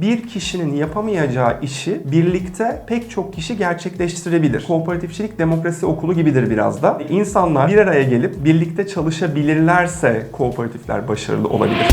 Bir kişinin yapamayacağı işi birlikte pek çok kişi gerçekleştirebilir. Kooperatifçilik demokrasi okulu gibidir biraz da. İnsanlar bir araya gelip birlikte çalışabilirlerse kooperatifler başarılı olabilir.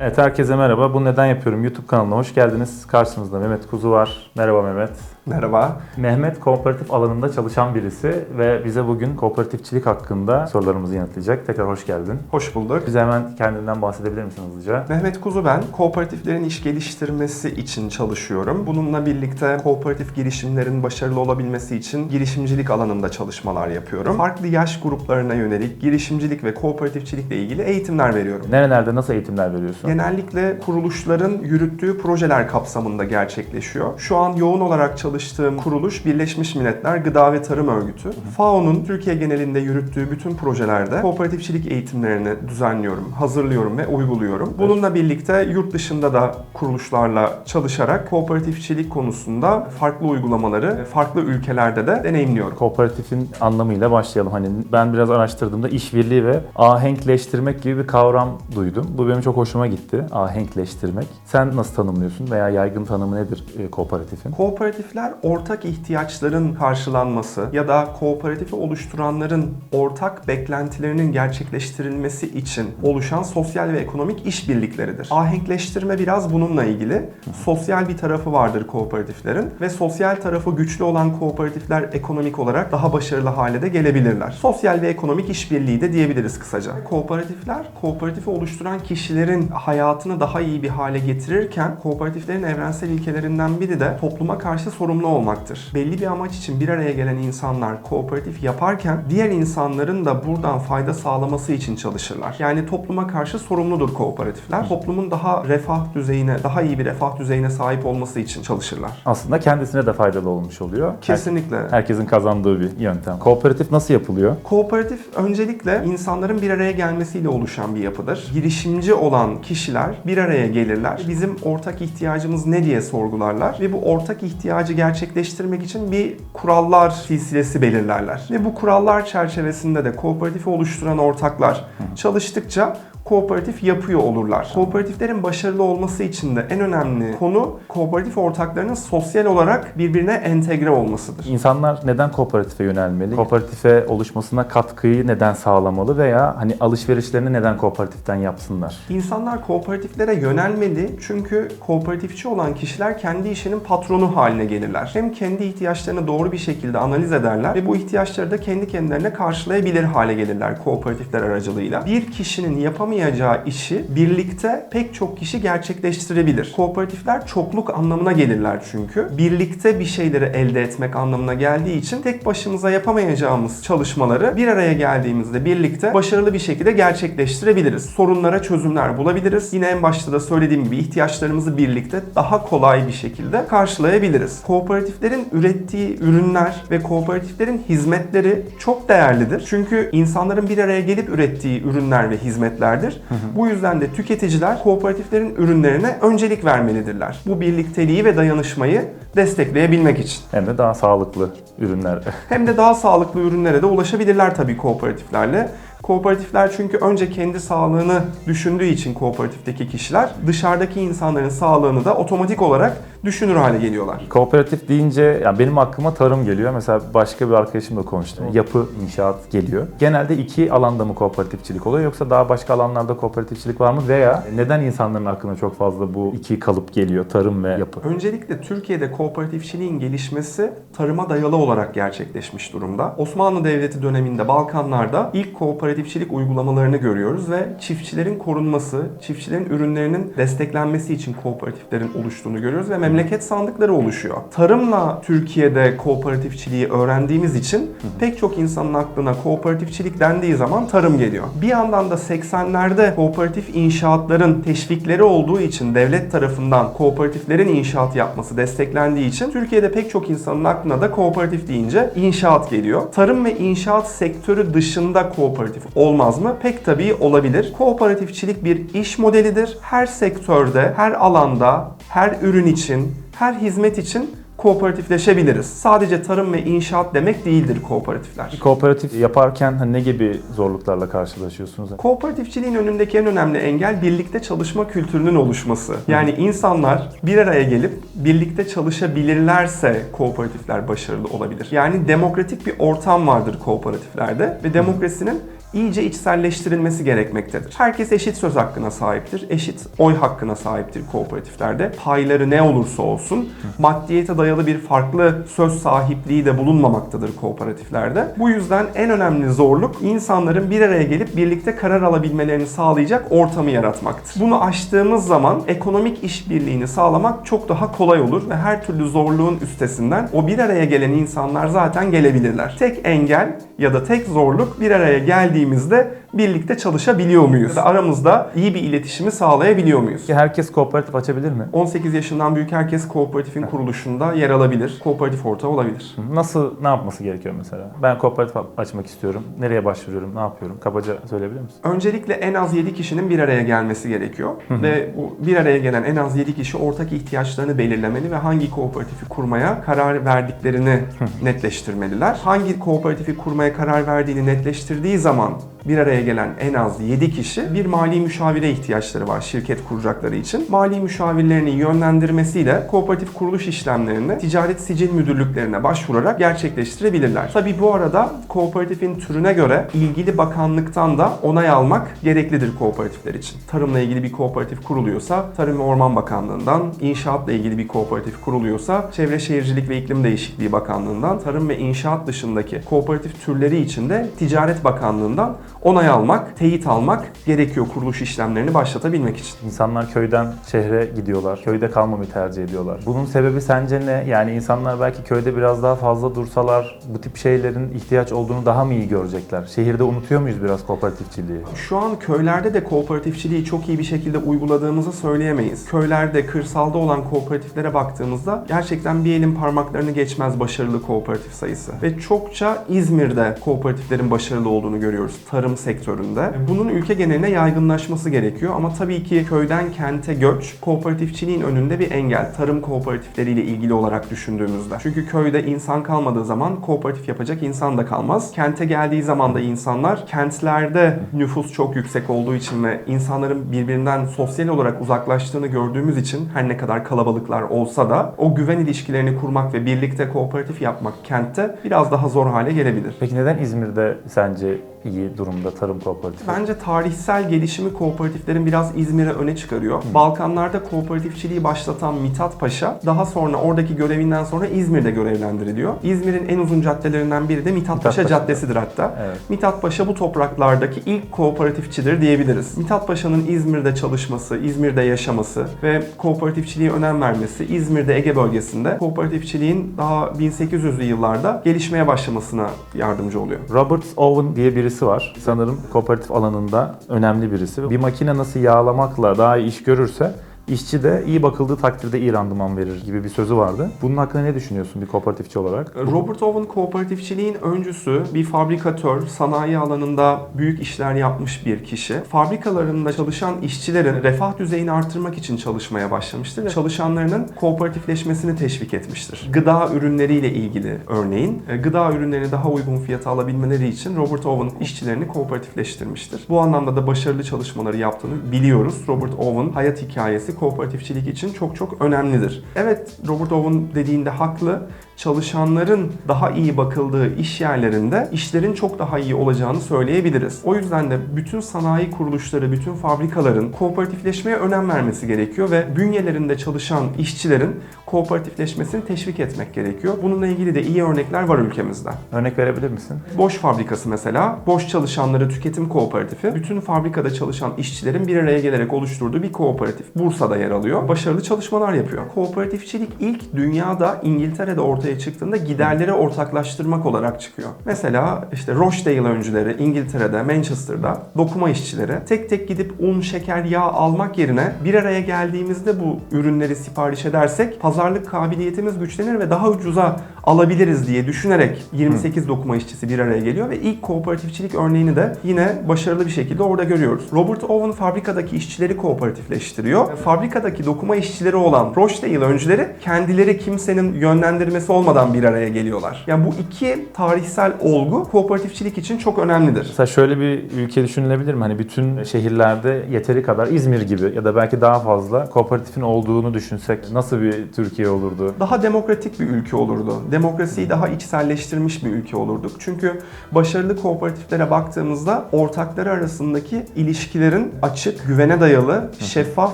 Evet herkese merhaba. Bu neden yapıyorum YouTube kanalına hoş geldiniz. Karşınızda Mehmet Kuzu var. Merhaba Mehmet. Merhaba. Mehmet kooperatif alanında çalışan birisi ve bize bugün kooperatifçilik hakkında sorularımızı yanıtlayacak. Tekrar hoş geldin. Hoş bulduk. Bize hemen kendinden bahsedebilir misin hızlıca? Mehmet Kuzu ben. Kooperatiflerin iş geliştirmesi için çalışıyorum. Bununla birlikte kooperatif girişimlerin başarılı olabilmesi için girişimcilik alanında çalışmalar yapıyorum. Farklı yaş gruplarına yönelik girişimcilik ve kooperatifçilikle ilgili eğitimler veriyorum. Nerelerde nasıl eğitimler veriyorsun? Genellikle kuruluşların yürüttüğü projeler kapsamında gerçekleşiyor. Şu an yoğun olarak çalıştığım kuruluş Birleşmiş Milletler Gıda ve Tarım Örgütü. FAO'nun Türkiye genelinde yürüttüğü bütün projelerde kooperatifçilik eğitimlerini düzenliyorum, hazırlıyorum ve uyguluyorum. Bununla birlikte yurt dışında da kuruluşlarla çalışarak kooperatifçilik konusunda farklı uygulamaları farklı ülkelerde de deneyimliyorum. Kooperatifin anlamıyla başlayalım. Hani ben biraz araştırdığımda işbirliği ve ahenkleştirmek gibi bir kavram duydum. Bu benim çok hoşuma gitti. Ahenkleştirmek. Sen nasıl tanımlıyorsun veya yaygın tanımı nedir e, kooperatifin? Kooperatifler ortak ihtiyaçların karşılanması ya da kooperatifi oluşturanların ortak beklentilerinin gerçekleştirilmesi için oluşan sosyal ve ekonomik işbirlikleridir. Ahenkleştirme biraz bununla ilgili. Sosyal bir tarafı vardır kooperatiflerin ve sosyal tarafı güçlü olan kooperatifler ekonomik olarak daha başarılı hale de gelebilirler. Sosyal ve ekonomik işbirliği de diyebiliriz kısaca. Kooperatifler kooperatifi oluşturan kişilerin hayatını daha iyi bir hale getirirken kooperatiflerin evrensel ilkelerinden biri de topluma karşı sorumlu olmaktır. Belli bir amaç için bir araya gelen insanlar kooperatif yaparken diğer insanların da buradan fayda sağlaması için çalışırlar. Yani topluma karşı sorumludur kooperatifler. Toplumun daha refah düzeyine, daha iyi bir refah düzeyine sahip olması için çalışırlar. Aslında kendisine de faydalı olmuş oluyor. Kesinlikle. Herkesin kazandığı bir yöntem. Kooperatif nasıl yapılıyor? Kooperatif öncelikle insanların bir araya gelmesiyle oluşan bir yapıdır. Girişimci olan kişiler bir araya gelirler. Bizim ortak ihtiyacımız ne diye sorgularlar ve bu ortak ihtiyacı gerçekleştirmek için bir kurallar silsilesi belirlerler. Ve bu kurallar çerçevesinde de kooperatifi oluşturan ortaklar çalıştıkça kooperatif yapıyor olurlar. Kooperatiflerin başarılı olması için de en önemli konu kooperatif ortaklarının sosyal olarak birbirine entegre olmasıdır. İnsanlar neden kooperatife yönelmeli? Kooperatife oluşmasına katkıyı neden sağlamalı veya hani alışverişlerini neden kooperatiften yapsınlar? İnsanlar kooperatiflere yönelmeli çünkü kooperatifçi olan kişiler kendi işinin patronu haline gelirler. Hem kendi ihtiyaçlarını doğru bir şekilde analiz ederler ve bu ihtiyaçları da kendi kendilerine karşılayabilir hale gelirler kooperatifler aracılığıyla. Bir kişinin yapamayacağı işi birlikte pek çok kişi gerçekleştirebilir. Kooperatifler çokluk anlamına gelirler çünkü. Birlikte bir şeyleri elde etmek anlamına geldiği için tek başımıza yapamayacağımız çalışmaları bir araya geldiğimizde birlikte başarılı bir şekilde gerçekleştirebiliriz. Sorunlara çözümler bulabiliriz. Yine en başta da söylediğim gibi ihtiyaçlarımızı birlikte daha kolay bir şekilde karşılayabiliriz. Kooperatiflerin ürettiği ürünler ve kooperatiflerin hizmetleri çok değerlidir. Çünkü insanların bir araya gelip ürettiği ürünler ve hizmetlerdir. Bu yüzden de tüketiciler kooperatiflerin ürünlerine öncelik vermelidirler. Bu birlikteliği ve dayanışmayı destekleyebilmek için. Hem de daha sağlıklı ürünler. Hem de daha sağlıklı ürünlere de ulaşabilirler tabii kooperatiflerle. Kooperatifler çünkü önce kendi sağlığını düşündüğü için kooperatifteki kişiler dışarıdaki insanların sağlığını da otomatik olarak düşünür hale geliyorlar. Kooperatif deyince ya benim aklıma tarım geliyor. Mesela başka bir arkadaşımla konuştum. Yapı, inşaat geliyor. Genelde iki alanda mı kooperatifçilik oluyor yoksa daha başka alanlarda kooperatifçilik var mı veya neden insanların aklına çok fazla bu iki kalıp geliyor? Tarım ve yapı. Öncelikle Türkiye'de kooperatifçiliğin gelişmesi tarıma dayalı olarak gerçekleşmiş durumda. Osmanlı Devleti döneminde Balkanlarda ilk kooperatifçilik uygulamalarını görüyoruz ve çiftçilerin korunması, çiftçilerin ürünlerinin desteklenmesi için kooperatiflerin oluştuğunu görüyoruz ve memleket sandıkları oluşuyor. Tarımla Türkiye'de kooperatifçiliği öğrendiğimiz için pek çok insanın aklına kooperatifçilik dendiği zaman tarım geliyor. Bir yandan da 80'lerde kooperatif inşaatların teşvikleri olduğu için devlet tarafından kooperatiflerin inşaat yapması desteklendiği için Türkiye'de pek çok insanın aklına da kooperatif deyince inşaat geliyor. Tarım ve inşaat sektörü dışında kooperatif olmaz mı? Pek tabii olabilir. Kooperatifçilik bir iş modelidir. Her sektörde, her alanda, her ürün için, her hizmet için kooperatifleşebiliriz. Sadece tarım ve inşaat demek değildir kooperatifler. Kooperatif yaparken hani ne gibi zorluklarla karşılaşıyorsunuz? Kooperatifçiliğin önündeki en önemli engel birlikte çalışma kültürünün oluşması. Yani insanlar bir araya gelip birlikte çalışabilirlerse kooperatifler başarılı olabilir. Yani demokratik bir ortam vardır kooperatiflerde ve demokrasinin iyice içselleştirilmesi gerekmektedir. Herkes eşit söz hakkına sahiptir, eşit oy hakkına sahiptir kooperatiflerde. Payları ne olursa olsun maddiyete dayalı bir farklı söz sahipliği de bulunmamaktadır kooperatiflerde. Bu yüzden en önemli zorluk insanların bir araya gelip birlikte karar alabilmelerini sağlayacak ortamı yaratmaktır. Bunu aştığımız zaman ekonomik işbirliğini sağlamak çok daha kolay olur ve her türlü zorluğun üstesinden o bir araya gelen insanlar zaten gelebilirler. Tek engel ya da tek zorluk bir araya geldiğimizde birlikte çalışabiliyor muyuz? Ya da aramızda iyi bir iletişimi sağlayabiliyor muyuz? Ki herkes kooperatif açabilir mi? 18 yaşından büyük herkes kooperatifin kuruluşunda yer alabilir. Kooperatif ortağı olabilir. Nasıl, ne yapması gerekiyor mesela? Ben kooperatif açmak istiyorum. Nereye başvuruyorum, ne yapıyorum? Kabaca söyleyebilir misin? Öncelikle en az 7 kişinin bir araya gelmesi gerekiyor. Ve bu bir araya gelen en az 7 kişi ortak ihtiyaçlarını belirlemeli ve hangi kooperatifi kurmaya karar verdiklerini netleştirmeliler. Hangi kooperatifi kurmaya karar verdiğini netleştirdiği zaman bir araya gelen en az 7 kişi bir mali müşavire ihtiyaçları var şirket kuracakları için. Mali müşavirlerinin yönlendirmesiyle kooperatif kuruluş işlemlerini ticaret sicil müdürlüklerine başvurarak gerçekleştirebilirler. Tabi bu arada kooperatifin türüne göre ilgili bakanlıktan da onay almak gereklidir kooperatifler için. Tarımla ilgili bir kooperatif kuruluyorsa Tarım ve Orman Bakanlığı'ndan, inşaatla ilgili bir kooperatif kuruluyorsa Çevre Şehircilik ve İklim Değişikliği Bakanlığı'ndan, tarım ve inşaat dışındaki kooperatif türleri için de Ticaret Bakanlığı'ndan onay almak, teyit almak gerekiyor kuruluş işlemlerini başlatabilmek için. İnsanlar köyden şehre gidiyorlar. Köyde kalmamayı tercih ediyorlar. Bunun sebebi sence ne? Yani insanlar belki köyde biraz daha fazla dursalar bu tip şeylerin ihtiyaç olduğunu daha mı iyi görecekler? Şehirde unutuyor muyuz biraz kooperatifçiliği? Şu an köylerde de kooperatifçiliği çok iyi bir şekilde uyguladığımızı söyleyemeyiz. Köylerde, kırsalda olan kooperatiflere baktığımızda gerçekten bir elin parmaklarını geçmez başarılı kooperatif sayısı. Ve çokça İzmir'de kooperatiflerin başarılı olduğunu görüyoruz tarım sektöründe. Bunun ülke geneline yaygınlaşması gerekiyor ama tabii ki köyden kente göç kooperatifçiliğin önünde bir engel. Tarım kooperatifleriyle ilgili olarak düşündüğümüzde. Çünkü köyde insan kalmadığı zaman kooperatif yapacak insan da kalmaz. Kente geldiği zaman da insanlar kentlerde nüfus çok yüksek olduğu için ve insanların birbirinden sosyal olarak uzaklaştığını gördüğümüz için her ne kadar kalabalıklar olsa da o güven ilişkilerini kurmak ve birlikte kooperatif yapmak kentte biraz daha zor hale gelebilir. Peki neden İzmir'de sence iyi durumda tarım kooperatifi? Bence tarihsel gelişimi kooperatiflerin biraz İzmir'e öne çıkarıyor. Balkanlarda kooperatifçiliği başlatan Mithat Paşa daha sonra oradaki görevinden sonra İzmir'de görevlendiriliyor. İzmir'in en uzun caddelerinden biri de Mithat, Mithat Paşa Paşa. Caddesi'dir hatta. Evet. Mithat Paşa bu topraklardaki ilk kooperatifçidir diyebiliriz. Mithat Paşa'nın İzmir'de çalışması, İzmir'de yaşaması ve kooperatifçiliğe önem vermesi İzmir'de Ege bölgesinde kooperatifçiliğin daha 1800'lü yıllarda gelişmeye başlamasına yardımcı oluyor. Robert Owen diye birisi var. Sanırım kooperatif alanında önemli birisi. Bir makine nasıl yağlamakla daha iyi iş görürse işçi de iyi bakıldığı takdirde iyi randıman verir gibi bir sözü vardı. Bunun hakkında ne düşünüyorsun bir kooperatifçi olarak? Robert Owen kooperatifçiliğin öncüsü, bir fabrikatör, sanayi alanında büyük işler yapmış bir kişi. Fabrikalarında çalışan işçilerin refah düzeyini artırmak için çalışmaya başlamıştır ve çalışanlarının kooperatifleşmesini teşvik etmiştir. Gıda ürünleriyle ilgili örneğin, e, gıda ürünlerini daha uygun fiyata alabilmeleri için Robert Owen işçilerini kooperatifleştirmiştir. Bu anlamda da başarılı çalışmaları yaptığını biliyoruz. Robert Owen hayat hikayesi kooperatifçilik için çok çok önemlidir. Evet Robert Owen dediğinde haklı. Çalışanların daha iyi bakıldığı iş yerlerinde işlerin çok daha iyi olacağını söyleyebiliriz. O yüzden de bütün sanayi kuruluşları, bütün fabrikaların kooperatifleşmeye önem vermesi gerekiyor ve bünyelerinde çalışan işçilerin kooperatifleşmesini teşvik etmek gerekiyor. Bununla ilgili de iyi örnekler var ülkemizde. Örnek verebilir misin? Boş fabrikası mesela, boş çalışanları tüketim kooperatifi, bütün fabrikada çalışan işçilerin bir araya gelerek oluşturduğu bir kooperatif. Bursa'da yer alıyor. Başarılı çalışmalar yapıyor. Kooperatifçilik ilk dünyada İngiltere'de ortaya ortaya çıktığında giderleri ortaklaştırmak olarak çıkıyor. Mesela işte Rochdale öncüleri İngiltere'de, Manchester'da dokuma işçileri tek tek gidip un, şeker, yağ almak yerine bir araya geldiğimizde bu ürünleri sipariş edersek pazarlık kabiliyetimiz güçlenir ve daha ucuza alabiliriz diye düşünerek 28 dokuma işçisi bir araya geliyor ve ilk kooperatifçilik örneğini de yine başarılı bir şekilde orada görüyoruz. Robert Owen fabrikadaki işçileri kooperatifleştiriyor. Fabrikadaki dokuma işçileri olan Rochdale öncüleri kendileri kimsenin yönlendirmesi olmadan bir araya geliyorlar. Yani bu iki tarihsel olgu kooperatifçilik için çok önemlidir. Mesela şöyle bir ülke düşünülebilir mi? Hani bütün şehirlerde yeteri kadar İzmir gibi ya da belki daha fazla kooperatifin olduğunu düşünsek nasıl bir Türkiye olurdu? daha demokratik bir ülke olurdu. Demokrasiyi daha içselleştirmiş bir ülke olurduk. Çünkü başarılı kooperatiflere baktığımızda ortakları arasındaki ilişkilerin açık, güvene dayalı, şeffaf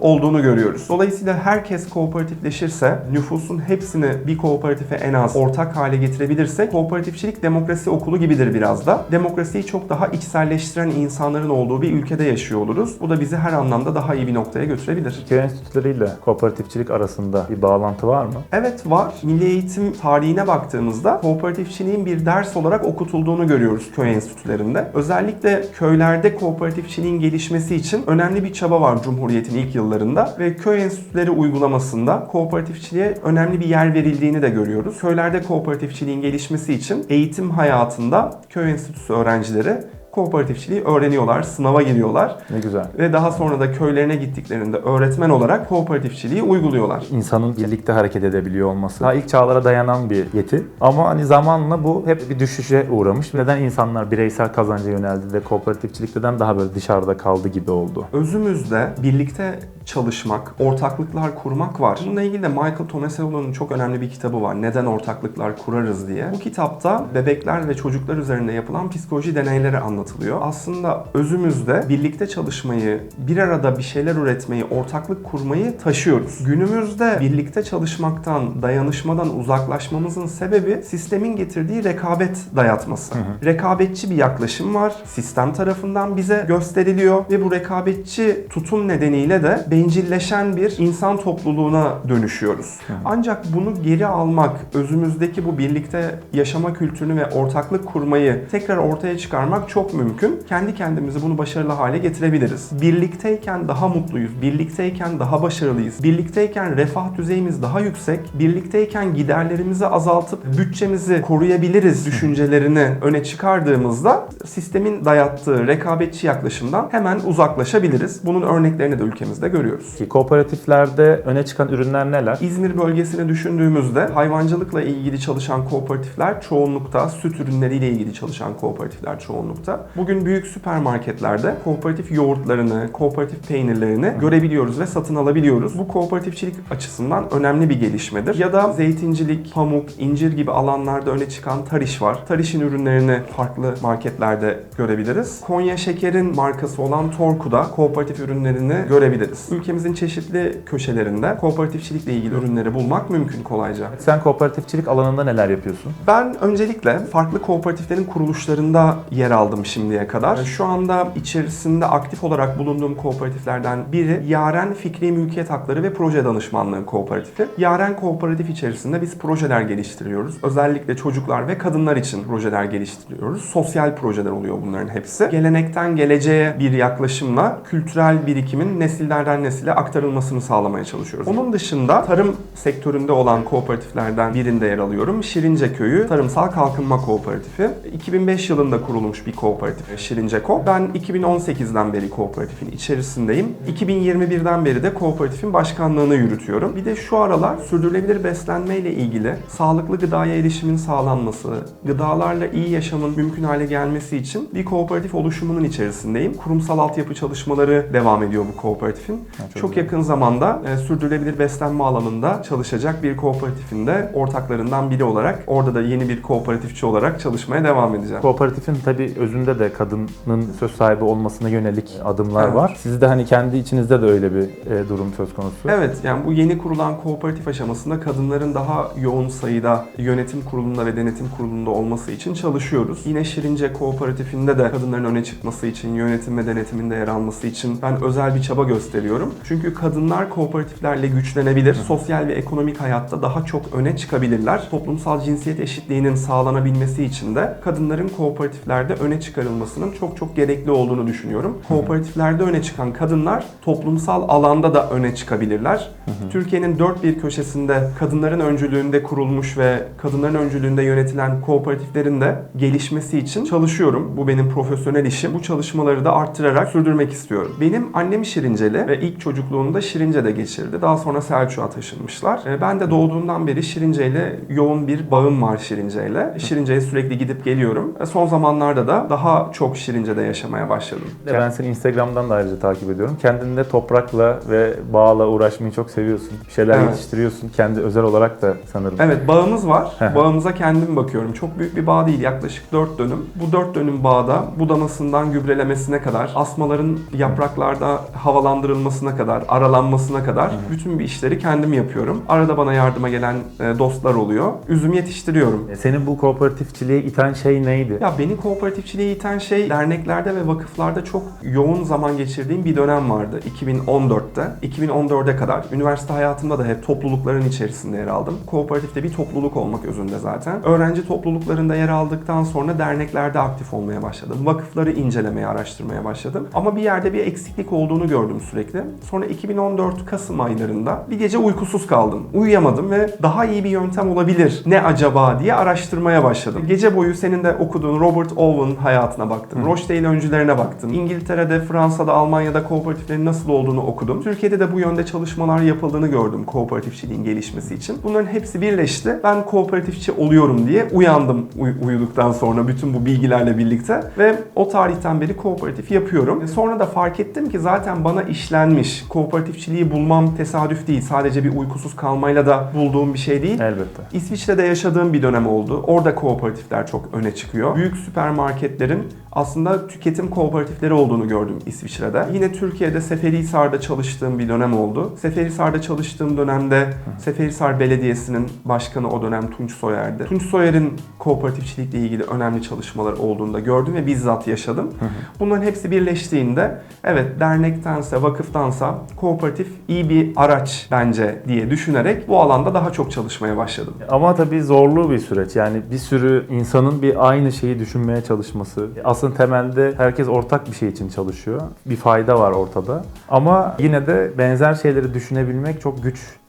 olduğunu görüyoruz. Dolayısıyla herkes kooperatifleşirse, nüfusun hepsini bir kooperatife en az ortak hale getirebilirsek, kooperatifçilik demokrasi okulu gibidir biraz da. Demokrasiyi çok daha içselleştiren insanların olduğu bir ülkede yaşıyor oluruz. Bu da bizi her anlamda daha iyi bir noktaya götürebilir. Köy enstitüleriyle kooperatifçilik arasında bir bağlantı var mı? Evet var. Milli eğitim tarihine baktığımızda kooperatifçiliğin bir ders olarak okutulduğunu görüyoruz köy enstitülerinde. Özellikle köylerde kooperatifçiliğin gelişmesi için önemli bir çaba var Cumhuriyet'in ilk yıllarında ve köy enstitüleri uygulamasında kooperatifçiliğe önemli bir yer verildiğini de görüyoruz. Köylerde kooperatifçiliğin gelişmesi için eğitim hayatında köy enstitüsü öğrencileri kooperatifçiliği öğreniyorlar, sınava giriyorlar Ne güzel. ve daha sonra da köylerine gittiklerinde öğretmen olarak kooperatifçiliği uyguluyorlar. İnsanın birlikte hareket edebiliyor olması. Daha ilk çağlara dayanan bir yeti. Ama hani zamanla bu hep bir düşüşe uğramış. Neden insanlar bireysel kazanca yöneldi de kooperatifçilik neden daha böyle dışarıda kaldı gibi oldu? Özümüzde birlikte çalışmak, ortaklıklar kurmak var. Bununla ilgili de Michael Tomasello'nun çok önemli bir kitabı var. Neden ortaklıklar kurarız diye. Bu kitapta bebekler ve çocuklar üzerinde yapılan psikoloji deneyleri anlatılıyor. Aslında özümüzde birlikte çalışmayı, bir arada bir şeyler üretmeyi, ortaklık kurmayı taşıyoruz. Günümüzde birlikte çalışmaktan, dayanışmadan uzaklaşmamızın sebebi sistemin getirdiği rekabet dayatması. Rekabetçi bir yaklaşım var. Sistem tarafından bize gösteriliyor ve bu rekabetçi tutum nedeniyle de bencilleşen bir insan topluluğuna dönüşüyoruz. Ancak bunu geri almak, özümüzdeki bu birlikte yaşama kültürünü ve ortaklık kurmayı tekrar ortaya çıkarmak çok mümkün. Kendi kendimizi bunu başarılı hale getirebiliriz. Birlikteyken daha mutluyuz, birlikteyken daha başarılıyız, birlikteyken refah düzeyimiz daha yüksek, birlikteyken giderlerimizi azaltıp bütçemizi koruyabiliriz düşüncelerini öne çıkardığımızda sistemin dayattığı rekabetçi yaklaşımdan hemen uzaklaşabiliriz. Bunun örneklerini de ülkemizde görüyoruz. Ki kooperatiflerde öne çıkan ürünler neler? İzmir bölgesini düşündüğümüzde hayvancılıkla ilgili çalışan kooperatifler çoğunlukta, süt ürünleriyle ilgili çalışan kooperatifler çoğunlukta. Bugün büyük süpermarketlerde kooperatif yoğurtlarını, kooperatif peynirlerini görebiliyoruz ve satın alabiliyoruz. Bu kooperatifçilik açısından önemli bir gelişmedir. Ya da zeytincilik, pamuk, incir gibi alanlarda öne çıkan Tariş var. Tariş'in ürünlerini farklı marketlerde görebiliriz. Konya Şeker'in markası olan Torku'da kooperatif ürünlerini görebiliriz. Ülkemizin çeşitli köşelerinde kooperatifçilikle ilgili ürünleri bulmak mümkün kolayca. Sen kooperatifçilik alanında neler yapıyorsun? Ben öncelikle farklı kooperatiflerin kuruluşlarında yer aldım şimdiye kadar. Şu anda içerisinde aktif olarak bulunduğum kooperatiflerden biri Yaren Fikri Mülkiyet Hakları ve Proje Danışmanlığı Kooperatifi. Yaren Kooperatif içerisinde biz projeler geliştiriyoruz. Özellikle çocuklar ve kadınlar için projeler geliştiriyoruz. Sosyal projeler oluyor bunların hepsi. Gelenekten geleceğe bir yaklaşımla kültürel birikimin nesillerden nesile aktarılmasını sağlamaya çalışıyoruz. Onun dışında tarım sektöründe olan kooperatiflerden birinde yer alıyorum. Şirince Köyü Tarımsal Kalkınma Kooperatifi. 2005 yılında kurulmuş bir kooperatif Şirince Ko. Ben 2018'den beri kooperatifin içerisindeyim. 2021'den beri de kooperatifin başkanlığını yürütüyorum. Bir de şu aralar sürdürülebilir beslenme ile ilgili sağlıklı gıdaya erişimin sağlanması, gıdalarla iyi yaşamın mümkün hale gelmesi için bir kooperatif oluşumunun içerisindeyim. Kurumsal altyapı çalışmaları devam ediyor bu kooperatifin. çok çok güzel. yakın zamanda e, sürdürülebilir beslenme alanında çalışacak bir kooperatifin de ortaklarından biri olarak orada da yeni bir kooperatifçi olarak çalışmaya devam edeceğim. Kooperatifin tabii özünde kooperatifinde de kadının söz sahibi olmasına yönelik adımlar Evet. var. Sizde hani kendi içinizde de öyle bir e, durum söz konusu. Evet yani bu yeni kurulan kooperatif aşamasında kadınların daha yoğun sayıda yönetim kurulunda ve denetim kurulunda olması için çalışıyoruz. Yine Şirince kooperatifinde de kadınların öne çıkması için, yönetim ve denetiminde yer alması için ben özel bir çaba gösteriyorum. Çünkü kadınlar kooperatiflerle güçlenebilir, sosyal ve ekonomik hayatta daha çok öne çıkabilirler. Toplumsal cinsiyet eşitliğinin sağlanabilmesi için de kadınların kooperatiflerde öne çıkarılmasının çok çok gerekli olduğunu düşünüyorum. Kooperatiflerde öne çıkan kadınlar toplumsal alanda da öne çıkabilirler. Türkiye'nin dört bir köşesinde kadınların öncülüğünde kurulmuş ve kadınların öncülüğünde yönetilen kooperatiflerin de gelişmesi için çalışıyorum. Bu benim profesyonel işim. Bu çalışmaları da arttırarak sürdürmek istiyorum. Benim annem Şirinceli ve ilk çocukluğunu da Şirince'de geçirdi. Daha sonra Selçuk'a taşınmışlar. Ee, Ben de doğduğumdan beri Şirince ile yoğun bir bağım var Şirince ile. Şirince'ye sürekli gidip geliyorum. E, Son zamanlarda da daha çok Şirince'de yaşamaya başladım. Ben seni Instagram'dan da ayrıca takip ediyorum. Kendinde toprakla ve bağla uğraşmayı çok seviyorsun. Bir şeyler Evet. yetiştiriyorsun. Kendi özel olarak da sanırım. Evet bağımız var. Hı hı. Bağımıza kendim bakıyorum. Çok büyük bir bağ değil yaklaşık 4 dönüm. Bu 4 dönüm bağda budamasından gübrelemesine kadar, asmaların yapraklarda havalandırılmasına kadar, aralanmasına kadar bütün bir işleri kendim yapıyorum. Arada bana yardıma gelen e, dostlar oluyor. Üzüm yetiştiriyorum. E, Senin bu kooperatifçiliğe iten şey neydi? Ya beni kooperatifçiliğe iten şey derneklerde ve vakıflarda çok yoğun zaman geçirdiğim bir dönem vardı 2014'te. 2014'e kadar üniversite hayatımda da hep toplulukların içerisinde yer aldım. Kooperatifte bir topluluk olmak özünde zaten. Öğrenci topluluklarında yer aldıktan sonra derneklerde aktif olmaya başladım. Vakıfları incelemeye, araştırmaya başladım. Ama bir yerde bir eksiklik olduğunu gördüm sürekli. Sonra 2014 Kasım aylarında bir gece uykusuz kaldım. Uyuyamadım ve daha iyi bir yöntem olabilir. Ne acaba diye araştırmaya başladım. Gece boyu senin de okuduğun Robert Owen hayatına baktım. Rochdale öncülerine baktım. İngiltere'de, Fransa'da, Almanya'da kooperatiflerin nasıl olduğunu okudum. Türkiye'de de bu yönde çalışmalar yapıldığını gördüm kooperatifçiliğin gelişmesi için. Bunların hepsi birleşti. Ben kooperatifçi oluyorum diye uyandım uy- uyuduktan sonra bütün bu bilgilerle birlikte ve o tarihten beri kooperatif yapıyorum. E, Sonra da fark ettim ki zaten bana işlenmiş. Kooperatifçiliği bulmam tesadüf değil. Sadece bir uykusuz kalmayla da bulduğum bir şey değil. Elbette. İsviçre'de yaşadığım bir dönem oldu. Orada kooperatifler çok öne çıkıyor. Büyük süpermarketlerin aslında tüketim kooperatifleri olduğunu gördüm İsviçre'de. Yine Türkiye'de Seferihisar'da çalıştığım bir dönem oldu. Seferihisar'da çalıştığım dönemde Seferihisar Belediyesi'nin başkanı o dönem Tunç Soyer'di. Tunç Soyer'in kooperatifçilikle ilgili önemli çalışmalar olduğunu da gördüm ve bizzat yaşadım. Bunların hepsi birleştiğinde evet dernektense, vakıftansa kooperatif iyi bir araç bence diye düşünerek bu alanda daha çok çalışmaya başladım. Ama tabii zorlu bir süreç. Yani bir sürü insanın bir aynı şeyi düşünmeye çalışması. Aslında temelde herkes ortak bir şey için çalışıyor. Bir fayda var ortada. Ama yine de benzer şeyleri düşünebilmek çok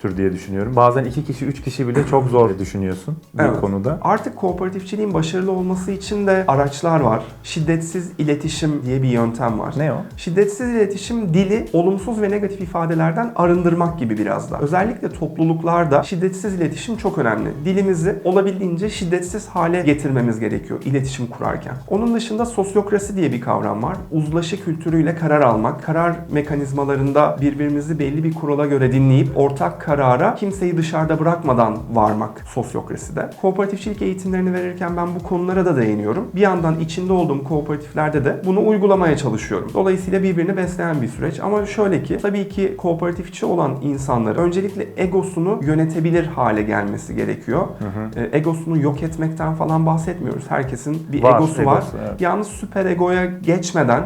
güçtür diye düşünüyorum. Bazen iki kişi, üç kişi bile çok zor düşünüyorsun bir Evet. konuda. Artık kooperatifçiliğin başarılı olması için de araçlar var. Şiddetsiz iletişim diye bir yöntem var. Ne o? Şiddetsiz iletişim dili olumsuz ve negatif ifadelerden arındırmak gibi biraz da. Özellikle topluluklarda şiddetsiz iletişim çok önemli. Dilimizi olabildiğince şiddetsiz hale getirmemiz gerekiyor iletişim kurarken. Onun dışında sosyokrasi diye bir kavram var. Uzlaşı kültürüyle karar almak, karar mekanizmalarında birbirimizi belli bir kurala göre dinleyip ortak karara kimseyi dışarıda bırakmadan varmak sosyokraside. Kooperatifçilik eğitimlerini verirken ben bu konulara da değiniyorum. Bir yandan içinde olduğum kooperatiflerde de bunu uygulamaya çalışıyorum. Dolayısıyla birbirini besleyen bir süreç. Ama şöyle ki tabii ki kooperatifçi olan insanlar öncelikle egosunu yönetebilir hale gelmesi gerekiyor. E, Egosunu yok etmekten falan bahsetmiyoruz. Herkesin bir Var, egosu var. egosu, evet. Yalnız süper egoya geçmeden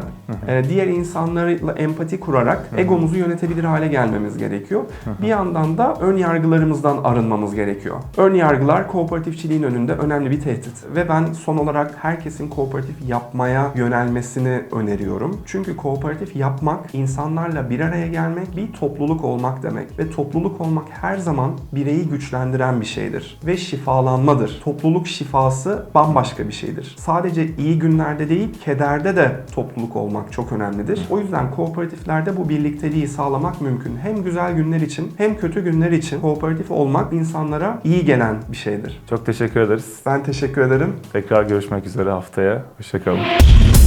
e, diğer insanlarla empati kurarak egomuzu yönetebilir hale gelmemiz gerekiyor. Bir yandan da ön yargılarımızdan arınmamız gerekiyor. Ön yargılar kooperatifçiliğin önünde önemli bir tehdit. Ve ben son olarak herkesin kooperatif yapmaya yönelmesini öneriyorum. Çünkü kooperatif yapmak, insanlarla bir araya gelmek, bir topluluk olmak demek. Ve topluluk olmak her zaman bireyi güçlendiren bir şeydir. Ve şifalanmadır. Topluluk şifası bambaşka bir şeydir. Sadece iyi günlerde değil, kederde de topluluk olmak çok önemlidir. O yüzden kooperatiflerde bu birlikteliği sağlamak mümkün. Hem güzel günler için hem kötü günler için kooperatif olmak insanlara iyi gelen bir şeydir. Çok teşekkür ederiz. Ben teşekkür ederim. Tekrar görüşmek üzere haftaya. Hoşçakalın.